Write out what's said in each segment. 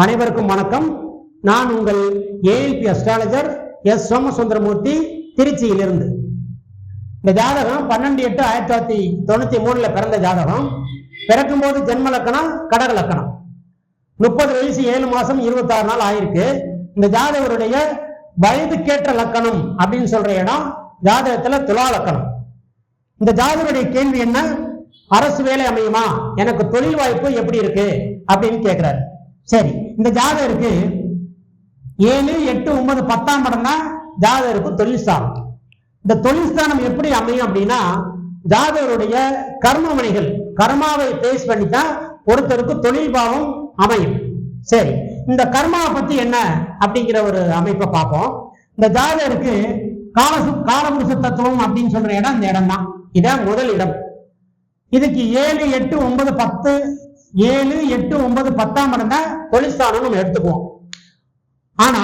அனைவருக்கும் வணக்கம். நான் உங்கள் ஏஎல்பி அஸ்ட்ராலஜர் எஸ் சோமசுந்தரமூர்த்தி திருச்சியிலிருந்து. இந்த ஜாதகம் பன்னெண்டு எட்டு ஆயிரத்தி தொள்ளாயிரத்தி தொண்ணூத்தி மூணுல பிறந்த ஜாதகம். பிறக்கும் போது ஜென்ம லக்கணம் கடக லக்கணம். முப்பது வயசு ஏழு மாசம் இருபத்தாறு நாள் ஆயிருக்கு. இந்த ஜாதகருடைய வயதுக்கேற்ற லக்கணம் அப்படின்னு சொல்ற இடம் ஜாதகத்துல துலா லக்கணம். இந்த ஜாதகருடைய கேள்வி என்ன? அரசு வேலை அமையுமா? எனக்கு தொழில் வாய்ப்பு எப்படி இருக்கு? அப்படின்னு கேட்கிறாரு சரி இந்த ஜாதகருக்கு ஏழு எட்டு ஒன்பது பத்தாம் படம் தான் ஜாதகருக்கு தொழில்ஸ்தானம் இந்த தொழில்ஸ்தானம் எப்படி அமையும் அப்படின்னா ஜாதகருடைய கர்மமணிகள் கர்மாவை பேஸ் பண்ணி தான் ஒருத்தருக்கு தொழில் பாவம் அமையும். சரி இந்த கர்மாவை பத்தி என்ன அப்படிங்கிற ஒரு அமைப்பை பார்ப்போம். இந்த ஜாதகருக்கு காலசு காலபுருஷ தத்துவம் அப்படின்னு சொல்ற இடம் இந்த இடம் தான் இதான் முதல் இடம். இதுக்கு ஏழு எட்டு ஒன்பது பத்து ஏழு எட்டு ஒன்பது பத்தாம் இடம் தான் தொழிற்ஸ்தானம் நம்ம எடுத்துக்குவோம். ஆனா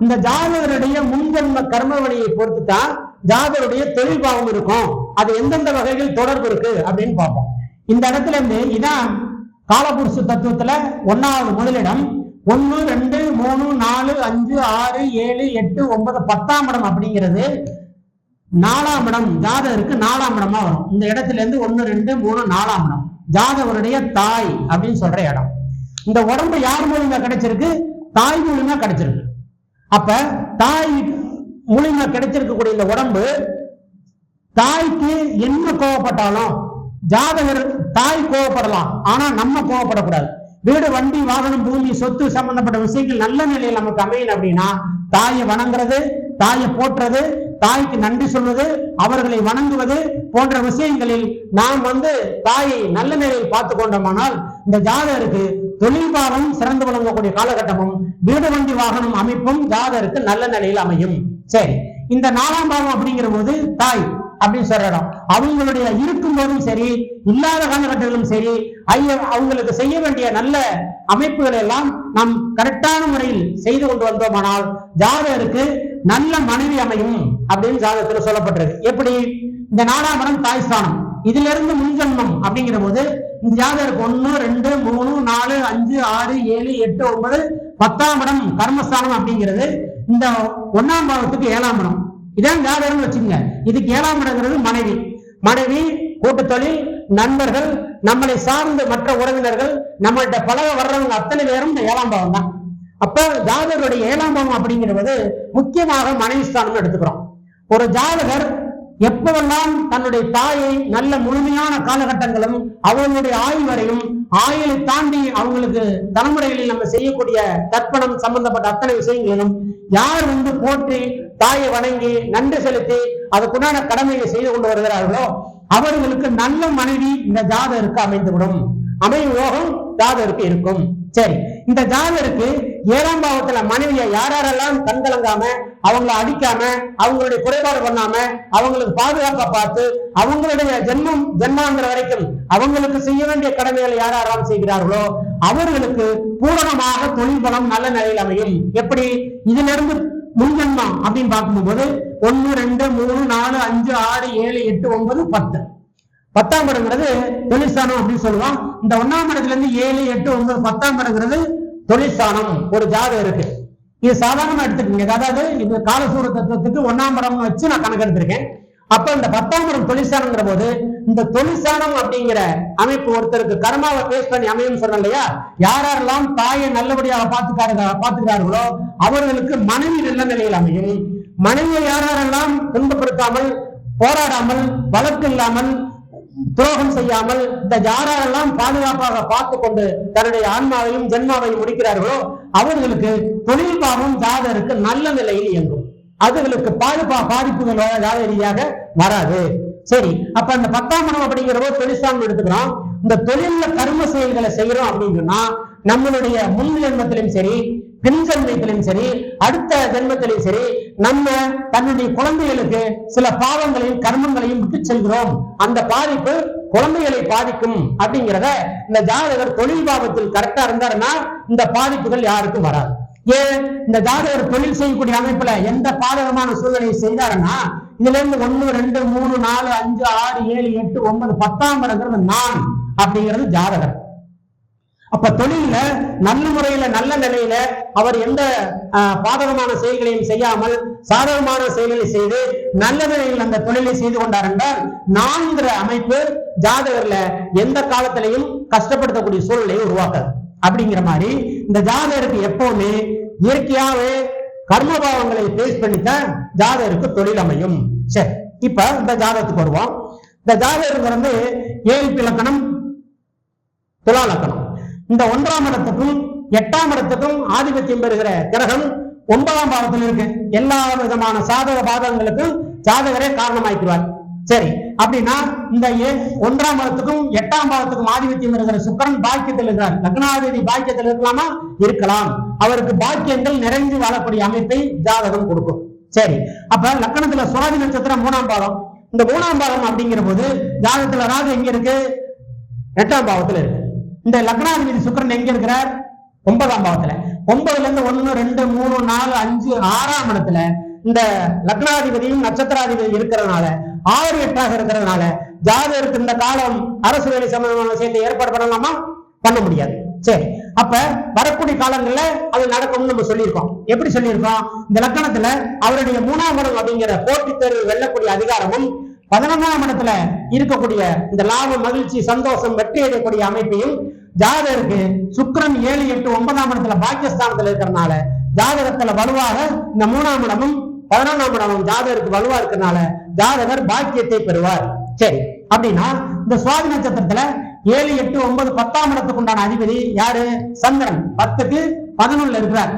இந்த ஜாதகருடைய முன்ஜென்ம கர்மவழியை பொறுத்து தான் ஜாதகருடைய தொழில் பாவம் இருக்கும். அது எந்தெந்த வகைகள் தொடர்பு இருக்கு அப்படின்னு பார்ப்போம். இந்த இடத்துல இருந்து இதான் காலபுருஷ தத்துவத்துல ஒன்னாவது முதலிடம். ஒன்னு ரெண்டு மூணு நாலு அஞ்சு ஆறு ஏழு எட்டு ஒன்பது பத்தாம் இடம் அப்படிங்கிறது நாலாம் இடம். ஜாதகருக்கு நாலாம் இடமா வரும். இந்த இடத்துல இருந்து ஒன்னு ரெண்டு மூணு நாலாம் இடம். ஜாதகருடைய தாய் அப்படின்னு சொல்ற இடம். இந்த உடம்பு யார் மூலியமா கிடைச்சிருக்கு? தாய் மூலியமா கிடைச்சிருக்கு. அப்ப தாய் மூலியமா கிடைச்சிருக்கக்கூடிய இந்த உடம்பு தாய்க்கு என்ன கோவப்பட்டாலும் ஜாதகர் தாய் கோவப்படலாம். ஆனா நம்ம கோவப்படக்கூடாது. வீடு வண்டி வாகனம் பூமி சொத்து சம்பந்தப்பட்ட விஷயங்கள் நல்ல நிலையில் நமக்கு அமையணும் அப்படின்னா தாயை வணங்குறது தாயை போற்றுறது தாய்க்கு நன்றி சொல்வது அவர்களை வணங்குவது போன்ற விஷயங்களில் நாம் வந்து தாயை நல்ல நிலையில் பார்த்து கொண்டோமானால் இந்த ஜாதகருக்கு தொழில் பாகம் சிறந்து விளங்கக்கூடிய காலகட்டமும் வீடு வண்டி வாகனம் அமைப்பும் ஜாதகருக்கு நல்ல நிலையில் அமையும். சரி இந்த நாலாம் பாவம் அப்படிங்கிற போது தாய் அப்படின்னு சொல்ற அவங்களுடைய இருக்கும் போதும் சரி இல்லாத காலகட்டத்திலும் சரி ஐய அவங்களுக்கு செய்ய வேண்டிய நல்ல அமைப்புகளை எல்லாம் நாம் கரெக்டான முறையில் செய்து கொண்டு வந்தோமானால் ஜாதகருக்கு நல்ல மனைவி அமையும். அப்படின்னு ஜாதகத்துல சொல்லப்பட்டிருக்கு. எப்படி? இந்த நாலாம் இடம் தாய் ஸ்தானம். இதுல இருந்து முன்ஜன்மம் அப்படிங்கிற போது இந்த ஜாதகருக்கு ஒன்னு ரெண்டு மூணு நாலு அஞ்சு ஆறு ஏழு எட்டு ஒன்பது பத்தாம் இடம் கர்மஸ்தானம் அப்படிங்கிறது இந்த ஒன்னாம் பாவத்துக்கு ஏழாம் இடம் இதான் ஜாதகம்னு வச்சுக்கோங்க. இதுக்கு ஏழாம் இடங்கிறது மனைவி. மனைவி கூட்டு தொழில் நண்பர்கள் நம்மளை சார்ந்த மற்ற உறவினர்கள் நம்மள்ட்ட பழக வர்றவங்க அத்தனை பேரும் இந்த ஏழாம் பாவம் தான் அப்போ ஜாதகருடைய ஏழாம் பாவம் அப்படிங்கிறது முக்கியமாக மனைவி ஸ்தானம் எடுத்துக்கிறோம். ஒரு ஜாதகர் எப்போதெல்லாம் தன்னுடைய தாயை நல்ல முழுமையான காலகட்டங்களும் அவர்களுடைய ஆயுள் வரையும் ஆயுளை தாண்டி அவங்களுக்கு தலைமுறைகளில் நம்ம செய்யக்கூடிய தர்ப்பணம் சம்பந்தப்பட்ட அத்தனை விஷயங்களிலும் யார் வந்து போற்றி தாயை வணங்கி நன்றி செலுத்தி அதுக்குண்டான கடமையை செய்து கொண்டு வருகிறார்களோ அவர்களுக்கு நல்ல மனைவி இந்த ஜாதகருக்கு அமைந்துவிடும். அமையும் யோகம் ஜாதகருக்கு இருக்கும். சரி இந்த ஜாதகருக்கு ஏழாம் பாவத்துல மனைவியை யாரெல்லாம் கண்கலங்காம அவங்கள அடிக்காம அவங்களுடைய குறைபாடு பண்ணாம அவங்களுக்கு பாதுகாப்பா பார்த்து அவங்களுடைய ஜென்மம் ஜென்மாந்திர வரைக்கும் அவங்களுக்கு செய்ய வேண்டிய கடமைகளை யார் யாரெல்லாம் செய்கிறார்களோ அவர்களுக்கு பூரணமாக தொழில் பலம் நல்ல நிலையில் அமையும். எப்படி? இதுல இருந்து முன்ஜென்மம் அப்படின்னு பார்க்கும்போது ஒன்னு ரெண்டு மூணு நாலு அஞ்சு ஆறு ஏழு எட்டு ஒன்பது பத்து. பத்தாம் இடங்கிறது தொழிற்சானம் அப்படின்னு சொல்லுவோம். இந்த ஒன்னாம் இடத்துல இருந்து ஏழு எட்டு ஒன்பது பத்தாம் இடங்கிறது தொழிற்சானம் ஒரு ஜாதகம் இருக்கு. இது சாதாரணமா எடுத்துக்கோங்க. அதாவது இந்த காலசூர தத்துவத்துக்கு ஒன்னாம் இடம் வச்சு நான் கணக்கு எடுத்திருக்கேன் அப்ப இந்த பத்தாம் இடம் தொழிற்சானங்கிற போது இந்த தொழிற்சானம் அப்படிங்கிற அமைப்பு ஒருத்தருக்கு கர்மாவை பேஸ் பண்ணி அமையும் சொன்னோம் இல்லையா? யாரெல்லாம் தாயை நல்லபடியாக பார்த்துக்காரு பார்த்துக்கிறார்களோ அவர்களுக்கு மனைவி நல்ல நிலையில் அமையும். மனைவியை யாரெல்லாம் துன்பப்படுத்தாமல் போராடாமல் வழக்கு இல்லாமல் துரோகம் செய்யாமல் இந்த யாரெல்லாம் பாதுகாப்பாக பார்த்து கொண்டு தன்னுடைய ஆன்மாவையும் ஜென்மாவையும் முடிக்கிறார்களோ அவர்களுக்கு தொழில் பாவம் ஜாதருக்கு நல்ல நிலையில் இயங்கும். அதுகளுக்கு பாதுகா பாதிப்புகள் ஜாத ரீதியாக வராது. சரி அப்ப அந்த பத்தாம் மனம் அப்படிங்கிறவோ தொழிற்சாமி எடுத்துக்கிறோம். இந்த தொழில்ல கர்ம செயல்களை செய்யறோம் அப்படின்னு சொன்னா நம்மளுடைய முன் ஜென்மத்திலும் சரி பின் ஜென்மத்திலும் சரி அடுத்த ஜென்மத்திலும் சரி நம்ம தன்னுடைய குழந்தைகளுக்கு சில பாவங்களையும் கர்மங்களையும் விட்டு செல்கிறோம். அந்த பாதிப்பு குழந்தைகளை பாதிக்கும் அப்படிங்கிறத இந்த ஜாதகர் தொழில் பாவத்தில் கரெக்டா இருந்தாருன்னா இந்த பாதிப்புகள் யாருக்கும் வராது. ஏன்? இந்த ஜாதகர் தொழில் செய்யக்கூடிய அமைப்புல எந்த பாதகமான சூழ்நிலையை செய்தாருன்னா இதுல இருந்து ஒண்ணு ரெண்டு மூணு நாலு அஞ்சு ஆறு ஏழு எட்டு ஒன்பது பத்தாம் நான் அப்படிங்கிறது ஜாதகர். அப்ப தொழில்ல நல்ல முறையில நல்ல நிலையில அவர் எந்த ஆஹ், பாதகமான செயல்களையும் செய்யாமல் சாதகமான செயல்களை செய்து நல்ல நிலையில் அந்த தொழிலை செய்து கொண்டார் என்றால் நான்கிற அமைப்பு ஜாதகர்ல எந்த காலத்திலையும் கஷ்டப்படுத்தக்கூடிய சூழ்நிலையை உருவாக்காது. அப்படிங்கிற மாதிரி இந்த ஜாதகருக்கு எப்பவுமே இயற்கையாவே கர்மபாவங்களை பேஸ் பண்ணித்தான் ஜாதகருக்கு தொழில் அமையும். சரி இப்ப இந்த ஜாதகத்துக்கு வருவோம். இந்த ஜாதகருக்கு வந்து ஏழு இலக்கணம் துலா லக்கணம். இந்த ஒன்றாம் இடத்துக்கும் எட்டாம் இடத்துக்கும் ஆதிபத்தியம் பெறுகிற கிரகம் ஒன்பதாம் பாவத்தில் இருக்கு. எல்லா விதமான சாதக பாதகங்களுக்கும் ஜாதகரே காரணமாக்கிறார் சரி அப்படின்னா இந்த ஏ- ஒன்றாம் பாவத்துக்கும் எட்டாம் பாவத்துக்கும் ஆதிபத்தியம் இருக்கிற சுக்கரன் பாக்கியத்தில் இருக்கிறார். லக்னாதிபதி பாக்கியத்தில் இருக்கலாமா? இருக்கலாம். அவருக்கு பாக்கியங்கள் நிறைந்து வாழக்கூடிய அமைப்பை ஜாதகம் கொடுக்கும். சரி அப்ப லக்கணத்துல சுவாதி நட்சத்திரம் மூணாம் பாவம். இந்த மூணாம் பாவம் அப்படிங்கிற போது ஜாதகத்துல ராகு எங்க இருக்கு? எட்டாம் பாவத்துல இருக்கு. இந்த லக்னாதிபதி சுக்கிரன் எங்க இருக்கிறார்? ஒன்பதாம் பாவத்துல. ஒன்பதுல இருந்து ஒண்ணு ரெண்டு மூணு நாலு அஞ்சு ஆறாம் இடத்துல இந்த லக்னாதிபதியும் நட்சத்திராதிபதி இருக்கிறதுனால ஆறு எட்டாக இருக்கிறதுனால ஜாதகருக்கு இந்த காலம் அரசு வேலை சம்பந்தமான விஷயத்தை ஏற்பாடு பண்ணலாமா? பண்ண முடியாது. சரி. அப்ப வரக்கூடிய காலங்கள்ல அது நடக்கும்னு நம்ம சொல்லியிருக்கோம். எப்படி சொல்லியிருக்கோம்? இந்த லக்கணத்துல அவருடைய மூணாம் இடம் அப்படிங்கிற போட்டித் தேர்வு வெல்லக்கூடிய அதிகாரமும் பதினொன்றாம் இடத்துல இருக்கக்கூடிய இந்த லாபம் மகிழ்ச்சி சந்தோஷம் வெற்றி அடையக்கூடிய அமைப்பையும் ஜாதகருக்கு சுக்கரன் ஏழு எட்டு ஒன்பதாம் இடத்துல பாக்கியஸ்தானத்துல இருக்கிறனால ஜாதகத்துல வலுவாக இந்த மூணாம் இடமும் பதினொன்றாம் இடமும் ஜாதகருக்கு வலுவா இருக்கிறதுனால ஜாதகர் பாக்கியத்தை பெறுவார். சரி அப்படின்னா இந்த சுவாதி நட்சத்திரத்துல ஏழு எட்டு ஒன்பது பத்தாம் இடத்துக்கு உண்டான அதிபதி யாரு? சந்திரன். பத்துக்கு பதினொன்னுல இருக்கிறார்.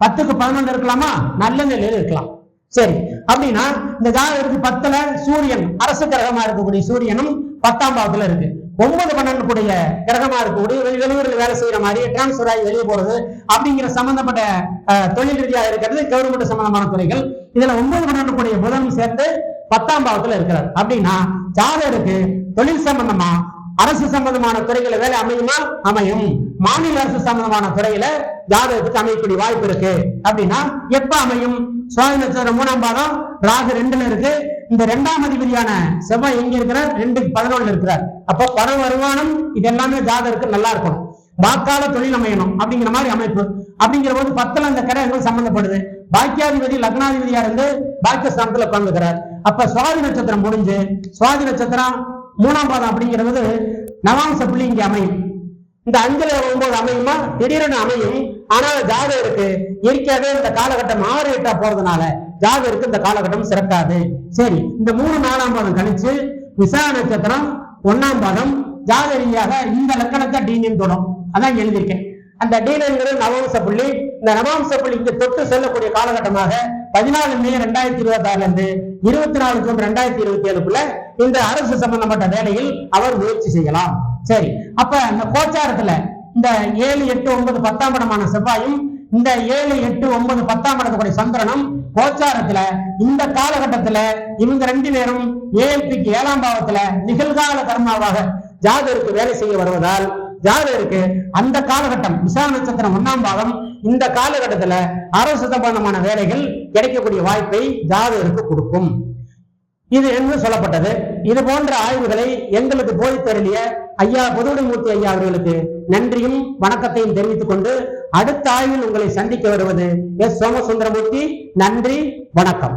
பத்துக்கு பதினொன்று இருக்கலாமா? நல்ல நிலையில் இருக்கலாம். சரி அப்படின்னா இந்த ஜாதகத்துக்கு பத்துல சூரியன் அரசு கிரகமா இருக்கக்கூடிய சூரியனும் பத்தாம் பாவத்துல இருக்கு. ஒன்பது பன்னெண்டு கூடிய கிரகமா இருக்கக்கூடிய வெளி- வேலை செய்யற மாதிரி டிரான்ஸ்பர் ஆகி வெளியே போறது அப்படிங்கிற சம்பந்தப்பட்ட தொழில் ரீதியா இருக்கிறது கவர்மெண்ட் சம்பந்தமான துறைகள். இதுல ஒன்பது பன்னெண்டு கூடிய புதன் சேர்த்து பத்தாம் பாவத்துல இருக்கிறார். அப்படின்னா ஜாதகருக்கு தொழில் சம்பந்தமா அரசு சம்பந்தமான துறைகளை வேலை அமையுமா? அமையும். மாநில அரசு சம்பந்தமான துறையில ஜாதகத்துக்கு அமையக்கூடிய வாய்ப்பு இருக்கு. அப்படின்னா எப்ப அமையும்? சுவாமி நட்சத்திரம் மூணாம் பாதம் ராகு ரெண்டுல இருக்கு. இந்த ரெண்டாம் அதிபதியான செவ்வாய் எங்க இருக்கிறார்? ரெண்டு பதினொன்று இருக்கிறார். அப்ப பண வருமானம் இது எல்லாமே ஜாதகருக்கு நல்லா இருக்கணும். வாக்கால தொழில் அமையணும் அப்படிங்கிற மாதிரி அமைப்பு. அப்படிங்கிற போது பத்துல அந்த கிரகங்கள் சம்பந்தப்படுது. பாக்கியாதிபதி லக்னாதிபதியா இருந்து பாக்கியஸ்தானத்துல உட்கார்ந்துக்கிறார் அப்ப சுவாதி நட்சத்திரம் முடிஞ்சு சுவாதி நட்சத்திரம் மூணாம் பாதம் அப்படிங்கிறது நவாம்ச புள்ளி இங்கே அமையும். இந்த அஞ்சுல வரும்போது அமையுமா? திடீரென அமையும். ஆனால் ஜாதகருக்கு இயற்கையாகவே இந்த காலகட்டம் ஆறு எட்டா போறதுனால ஜாதகருக்கு இந்த காலகட்டம் சிறக்காது. சரி இந்த மூணு நாலாம் பாதம் கழிச்சு விசா நட்சத்திரம் ஒண்ணாம் பாதம் ஜாத ரீதியாக இந்த லக்கணத்தை டீனியம் தொடும். அதான் எழுதியிருக்கேன். அந்த டீனங்கிறது நவம்ச புள்ளி. இந்த நவம்ச புள்ளி தொட்டு செல்லக்கூடிய காலகட்டமாக பதினாலு மே ரெண்டாயிரத்தி இருபத்தி ஆறுல இருந்து இருபத்தி நாலு ஜூன் ரெண்டாயிரத்தி இருபத்தி ஏழுக்குள்ள இந்த அரசு சம்பந்தப்பட்ட வேலையில் அவர் முயற்சி செய்யலாம். சரி அப்ப இந்த கோச்சாரத்துல இந்த ஏழு எட்டு ஒன்பது பத்தாம் படமான செவ்வாயும் இந்த ஏழு எட்டு ஒன்பது பத்தாம் படத்துக்குடைய சந்திரனும் கோச்சாரத்துல இந்த காலகட்டத்துல இவங்க ரெண்டு பேரும் ஏஎல்பிக்கு ஏழாம் பாவத்துல நிகழ்கால கர்மாவாக ஜாதகருக்கு வேலை செய்ய வருவதால் ஜாதகருக்கு அந்த காலகட்டம் விசா நட்சத்திரம் ஒன்னாம் பாவம் இந்த காலகட்டத்துல அரசு சம்பந்தமான வேலைகள் கிடைக்கக்கூடிய வாய்ப்பை ஜாதகருக்கு கொடுக்கும். இது என்று சொல்லப்பட்டது. இது போன்ற ஆய்வுகளை எங்களுக்கு போய் தெரிய ஐயா பொதுவுடைமூர்த்தி ஐயா அவர்களுக்கு நன்றியும் வணக்கத்தையும் தெரிவித்துக் கொண்டு அடுத்த ஆய்வில் உங்களை சந்திக்க வருவது எஸ் சோமசுந்தரமூர்த்தி. நன்றி வணக்கம்.